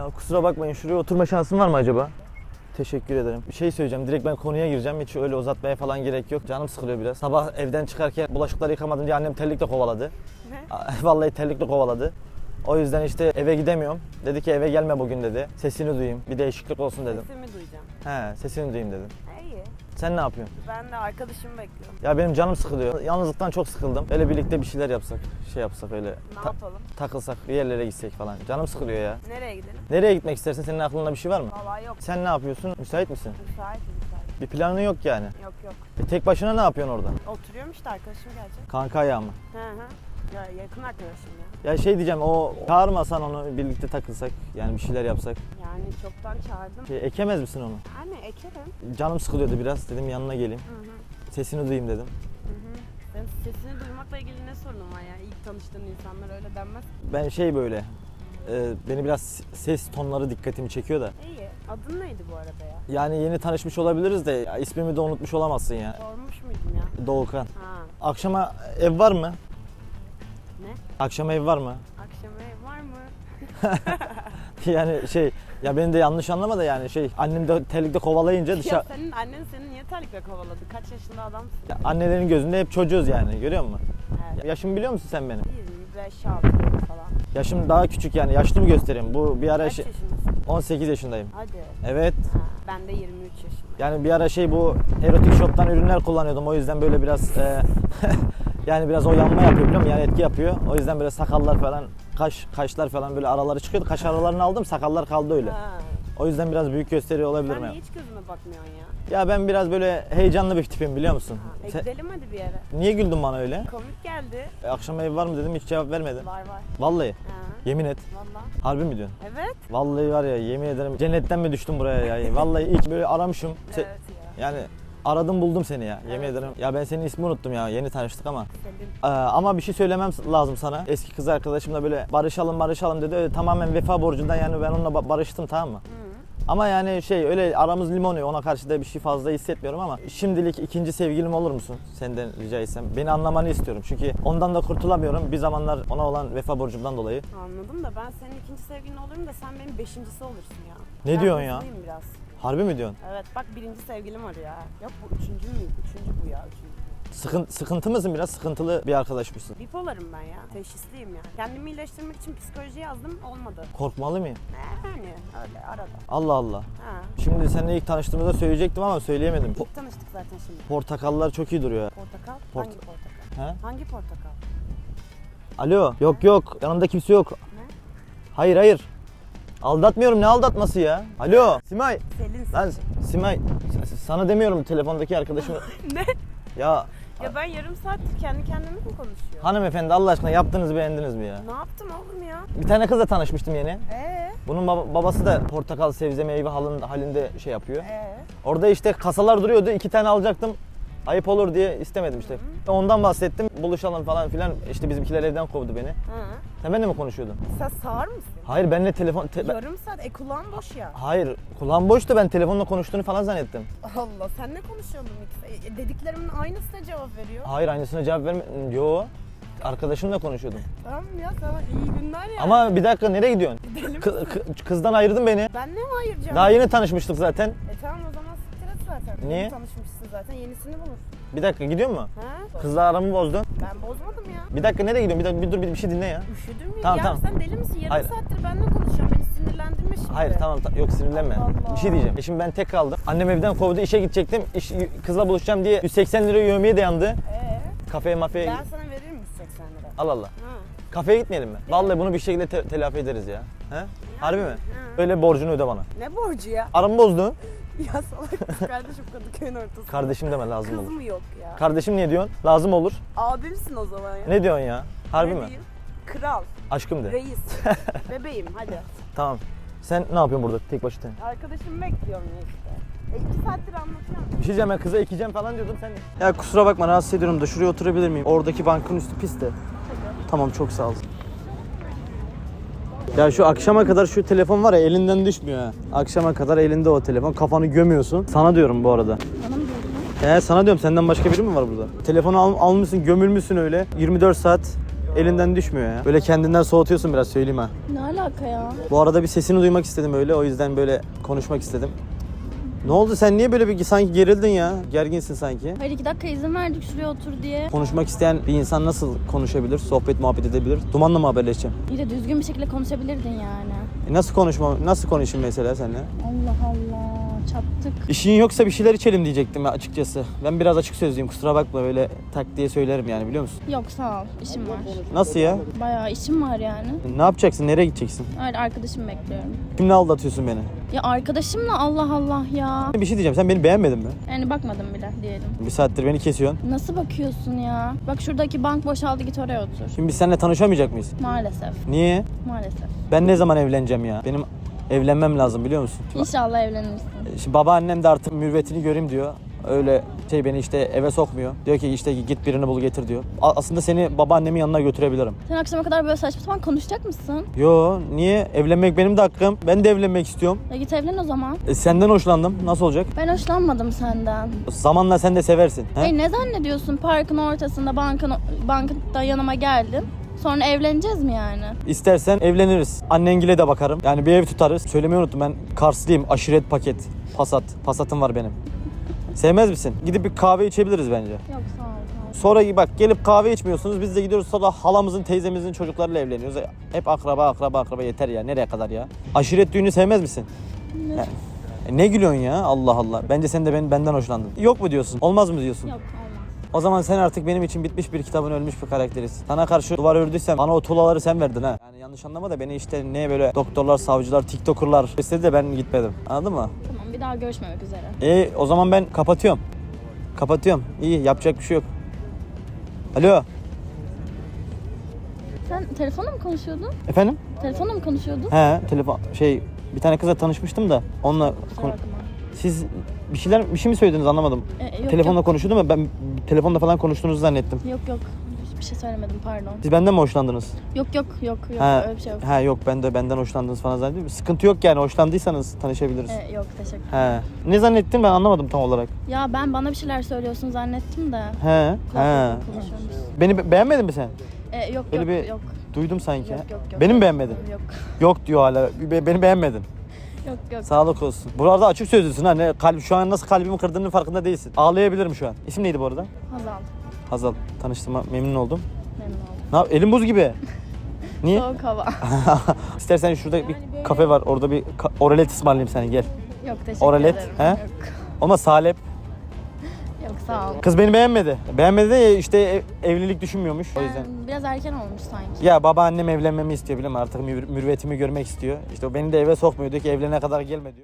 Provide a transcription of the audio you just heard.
Ya kusura bakmayın şuraya oturma şansın var mı acaba? Teşekkür ederim. Bir şey söyleyeceğim. Direkt ben konuya gireceğim. Hiç öyle uzatmaya falan gerek yok. Canım sıkılıyor biraz. Sabah evden çıkarken bulaşıkları yıkamadım diye annem terlikle kovaladı. Ne? Vallahi terlikle kovaladı. O yüzden işte eve gidemiyorum. Dedi ki eve gelme bugün dedi. Sesini duyayım. Bir değişiklik olsun dedim. Sesimi duyacağım. He, sesini duyayım dedim. Sen ne yapıyorsun? Ben de arkadaşımı bekliyorum. Ya benim canım sıkılıyor. Yalnızlıktan çok sıkıldım. Öyle birlikte bir şeyler yapsak, şey yapsak öyle Ne yapalım? takılsak, bir yerlere gitsek falan. Canım sıkılıyor ya. Nereye gidelim? Nereye gitmek istersin? Senin aklında bir şey var mı? Vallahi yok. Sen ne yapıyorsun? Müsait misin? Müsait müsait. Bir planın yok yani. Yok yok. E, tek başına ne yapıyorsun orada? Oturuyorum işte arkadaşım gelecek. Kanka ayağı mı? Hı hı. Ya yakın arkadaşım ya. Ya şey diyeceğim o çağırmasan onu birlikte takılsak yani bir şeyler yapsak. Yani çoktan çağırdım. Şey, ekemez misin onu? Anne ekerim. Canım sıkılıyordu biraz dedim yanına geleyim. Hı hı. Sesini duyayım dedim. Hı hı. Senin sesini duymakla ilgili ne sorunun var ya? İlk tanıştığın insanlar öyle denmez. Ben şey böyle e, beni biraz ses tonları dikkatimi çekiyor da. İyi. Adın neydi bu arada ya? Yani yeni tanışmış olabiliriz de ya, ismimi de unutmuş olamazsın ya. Sormuş muydum ya? Doğukan. Ha. Akşama ev var mı? Ne? Akşama ev var mı? Akşam ev var mı? yani şey ya beni de yanlış anlama da yani şey annem de terlikte kovalayınca Ya dışarı senin annen seni niye terlikle kovaladı? Kaç yaşında adamsın? Ya annelerin gözünde hep çocuğuz yani görüyor musun? Evet. Yaşımı biliyor musun sen benim? 25 6 falan. Yaşım daha küçük yani yaşlı mı göstereyim? Bu bir ara Kaç şey, yaşındasın? 18 yaşındayım. Hadi. Evet. Ha, ben de 23 yaşındayım. Yani bir ara şey bu erotik shop'tan ürünler kullanıyordum. O yüzden böyle biraz e, yani biraz o yanma yapıyor biliyor musun? Yani etki yapıyor. O yüzden böyle sakallar falan kaş kaşlar falan böyle araları çıkıyordu. Kaş aralarını aldım. Sakallar kaldı öyle. Ha. O yüzden biraz büyük gösteriyor olabilirim Sen hiç gözüme bakmıyorsun ya? Ya ben biraz böyle heyecanlı bir tipim biliyor musun? Ha, e Sen- gidelim hadi bir yere. niye güldün bana öyle? Komik geldi. E, akşam ev var mı dedim hiç cevap vermedin. Var var. Vallahi. Ha. Yemin et. Valla. Harbi mi diyorsun? Evet. Vallahi var ya yemin ederim cennetten mi düştüm buraya ya? Vallahi ilk böyle aramışım. Se- Evet ya. Yani aradım buldum seni ya. Yemin ederim. Ya ben senin ismini unuttum ya. Yeni tanıştık ama. Ee, ama bir şey söylemem lazım sana. Eski kız arkadaşımla böyle barışalım barışalım dedi. Öyle tamamen vefa borcundan yani ben onunla ba- barıştım tamam mı? Ama yani şey öyle aramız limon ya, ona karşı da bir şey fazla hissetmiyorum ama şimdilik ikinci sevgilim olur musun? Senden rica etsem. Beni anlamanı istiyorum çünkü ondan da kurtulamıyorum. Bir zamanlar ona olan vefa borcumdan dolayı. Anladım da ben senin ikinci sevgilin olurum da sen benim beşincisi olursun ya. Ne diyorsun ya? hızlıyım biraz. Harbi mi diyorsun? Evet bak birinci sevgilim var ya. Yok bu üçüncü mü? Üçüncü bu ya. Üçüncü. Sıkıntı, sıkıntı mısın biraz? Sıkıntılı bir arkadaş mısın? Bipolarım ben ya. Teşhisliyim ya. Kendimi iyileştirmek için psikoloji yazdım. Olmadı. Korkmalı mıyım? Yani öyle arada. Allah Allah. Ha. Şimdi seninle ilk tanıştığımızda söyleyecektim ama söyleyemedim. Po- İlk tanıştık zaten şimdi. portakallar çok iyi duruyor. Portakal? Port- Hangi portakal? He? Hangi portakal? Alo. Yok yok. Yanımda kimse yok. Ne? Hayır hayır. Aldatmıyorum ne aldatması ya? Alo. Simay. Selin. Lan Simay. s- Sana demiyorum telefondaki arkadaşım. ne? ya Ya ben yarım saattir kendi kendime mi konuşuyorum? hanımefendi Allah aşkına yaptınız beğendiniz mi ya? Ne yaptım oğlum ya? Bir tane kızla tanışmıştım yeni. Ee? Bunun baba- babası da portakal, sebze, meyve halin- halinde şey yapıyor. Ee? Orada işte kasalar duruyordu. iki tane alacaktım. Ayıp olur diye istemedim işte. Ondan bahsettim. Buluşalım falan filan. İşte bizimkiler evden kovdu beni. Hı. Sen benimle mi konuşuyordun? Sen sağır mısın? Hayır benimle telefon... te- ben- Yarım saat. E kulağın boş ya. Hayır kulağım boştu ben telefonla konuştuğunu falan zannettim. Allah sen ne konuşuyordun? ilk? E, dediklerimin aynısına cevap veriyor. Hayır aynısına cevap verme... Yo. Arkadaşımla konuşuyordum. Tamam ya sana iyi günler ya. Ama bir dakika nereye gidiyorsun? Gidelim. Kı- kı- kızdan ayırdın beni. Ben ne mi ayıracağım? Daha yeni tanışmıştık zaten. E tamam o zaman zaten. Niye? Yeni Tanışmışsın zaten yenisini bulur. Bir dakika gidiyor mu? Ha? Kızla aramı bozdun. Ben bozmadım ya. Bir dakika nereye gidiyorsun? Bir, dakika, bir dur bir, bir şey dinle ya. Üşüdüm ya. Tamam, ya tamam. sen deli misin? Yarım Hayır. saattir benimle konuşuyorsun. Beni sinirlendirme şimdi. Hayır tamam ta- yok sinirlenme. Allah Allah. Bir şey diyeceğim. E şimdi ben tek kaldım. Annem evden kovdu işe gidecektim. İş, kızla buluşacağım diye 180 lira yövmeye dayandı. Ee, Kafeye mafeye ben sana veririm 180 lira. Al Allah. Ha. Kafeye gitmeyelim mi? Vallahi bunu bir şekilde te- telafi ederiz ya. He? Harbi mi? Ha. Öyle borcunu öde bana. Ne borcu ya? Aramı bozdu. Ya salak kardeşim Kadıköy'ün ortasında. Kardeşim deme lazım Kız olur. mı yok ya? Kardeşim niye diyorsun? Lazım olur. Abimsin o zaman ya. Ne diyorsun ya? Harbi mi? diyeyim? Kral, Aşkım de. reis, bebeğim hadi. Tamam. Sen ne yapıyorsun burada tek başına? Arkadaşımı bekliyorum ya işte. E iki saattir anlatıyorum. Bir şey diyeceğim ben kıza ekeceğim falan diyordum sen. Ya kusura bakma rahatsız ediyorum da şuraya oturabilir miyim? Oradaki bankın üstü pis de. Tamam çok sağ ol. Ya şu akşama kadar şu telefon var ya elinden düşmüyor ha. Akşama kadar elinde o telefon. Kafanı gömüyorsun. Sana diyorum bu arada. Bana mı diyorsun? He sana diyorum senden başka biri mi var burada? Telefonu al, almışsın gömülmüşsün öyle 24 saat. elinden düşmüyor ya. Böyle kendinden soğutuyorsun biraz söyleyeyim ha. Ne alaka ya? Bu arada bir sesini duymak istedim öyle. O yüzden böyle konuşmak istedim. Ne oldu sen niye böyle bir sanki gerildin ya? Gerginsin sanki. Hayır iki dakika izin verdik şuraya otur diye. Konuşmak isteyen bir insan nasıl konuşabilir? Sohbet muhabbet edebilir? Dumanla mı haberleşeceğim? İyi de düzgün bir şekilde konuşabilirdin yani. E nasıl konuşma nasıl konuşayım mesela seninle? Allah Allah çattık. İşin yoksa bir şeyler içelim diyecektim ya açıkçası. Ben biraz açık sözlüyüm kusura bakma böyle tak diye söylerim yani biliyor musun? Yok sağ ol işim var. Nasıl ya? Bayağı işim var yani. Ne yapacaksın? Nereye gideceksin? Hayır arkadaşımı bekliyorum. Kimle aldatıyorsun beni? Ya arkadaşımla Allah Allah ya. Bir şey diyeceğim sen beni beğenmedin mi? Yani bakmadım bile diyelim. Bir saattir beni kesiyorsun. Nasıl bakıyorsun ya? Bak şuradaki bank boşaldı git oraya otur. Şimdi biz seninle tanışamayacak mıyız? Maalesef. Niye? Maalesef. Ben ne zaman evleneceğim ya? Benim evlenmem lazım biliyor musun? İnşallah evlenirsin. Şimdi babaannem de artık mürvetini göreyim diyor. Öyle şey beni işte eve sokmuyor. Diyor ki işte git birini bul getir diyor. A- Aslında seni babaannemin yanına götürebilirim. Sen akşama kadar böyle saçma sapan konuşacak mısın? Yo niye? Evlenmek benim de hakkım. Ben de evlenmek istiyorum. Ya git evlen o zaman. E, senden hoşlandım. Nasıl olacak? Ben hoşlanmadım senden. Zamanla sen de seversin. He? Hey ne zannediyorsun? Parkın ortasında bankın bankta yanıma geldin. Sonra evleneceğiz mi yani? İstersen evleniriz. Annengile de bakarım. Yani bir ev tutarız. Söylemeyi unuttum ben Karslıyım. Aşiret paket. Pasat. Pasatım var benim. Sevmez misin? Gidip bir kahve içebiliriz bence. Yok sağ ol. Sonra bak gelip kahve içmiyorsunuz. Biz de gidiyoruz sonra halamızın, teyzemizin çocuklarıyla evleniyoruz. Hep akraba, akraba, akraba yeter ya. Nereye kadar ya? Aşiret düğünü sevmez misin? He. E, ne gülüyorsun ya? Allah Allah. Bence sen de ben, benden hoşlandın. Yok mu diyorsun? Olmaz mı diyorsun? Yok. O zaman sen artık benim için bitmiş bir kitabın ölmüş bir karakterisin. Sana karşı duvar ördüysem bana o tuğlaları sen verdin ha. Yani yanlış anlama da beni işte ne böyle doktorlar, savcılar, tiktokerlar istedi de ben gitmedim. Anladın mı? Tamam bir daha görüşmemek üzere. E o zaman ben kapatıyorum. Kapatıyorum. İyi yapacak bir şey yok. Alo. Sen telefonla mı konuşuyordun? Efendim? Telefonla mı konuşuyordun? He telefon şey bir tane kızla tanışmıştım da onunla Kusura bakma. Siz bir şeyler bir şey mi söylediniz anlamadım. E, yok, Telefonla yok. konuşuyordum ama ben telefonda falan konuştuğunuzu zannettim. Yok yok. Bir şey söylemedim pardon. Siz benden mi hoşlandınız? Yok yok yok yok Ha, öyle bir şey yok. Ha yok ben de benden hoşlandınız falan zannediyorum. Sıkıntı yok yani hoşlandıysanız tanışabiliriz. E, yok teşekkür. He. Ne zannettin ben anlamadım tam olarak. Ya ben bana bir şeyler söylüyorsun zannettim de. He. He. Beni be- beğenmedin mi sen? E, yok Böyle yok bir- yok. Duydum sanki. Yok yok yok. Beni mi beğenmedin? Yok Yok diyor hala. Be- Beni beğenmedin. Yok yok. Sağlık olsun. Burada açık sözlüsün ha. Ne, kalp, şu an nasıl kalbimi kırdığının farkında değilsin. Ağlayabilirim şu an. İsim neydi bu arada? Hazal. Hazal. Tanıştığıma memnun oldum. Memnun oldum. Ne yap? Elim buz gibi. Niye? Soğuk hava. İstersen şurada bir kafe var. Orada bir ka- oralet ısmarlayayım sana gel. Yok teşekkür Oralet, ederim. he? Yok. Ama salep. Yok sağ ol. Kız beni beğenmedi. Beğenmedi de işte ev- evlilik düşünmüyormuş. O yüzden. Yani biraz erken olmuş sanki. Ya babaannem evlenmemi istiyor biliyor musun? Artık mür- mürvetimi görmek istiyor. İşte o beni de eve sokmuyor. Diyor ki evlenene kadar gelme diyor.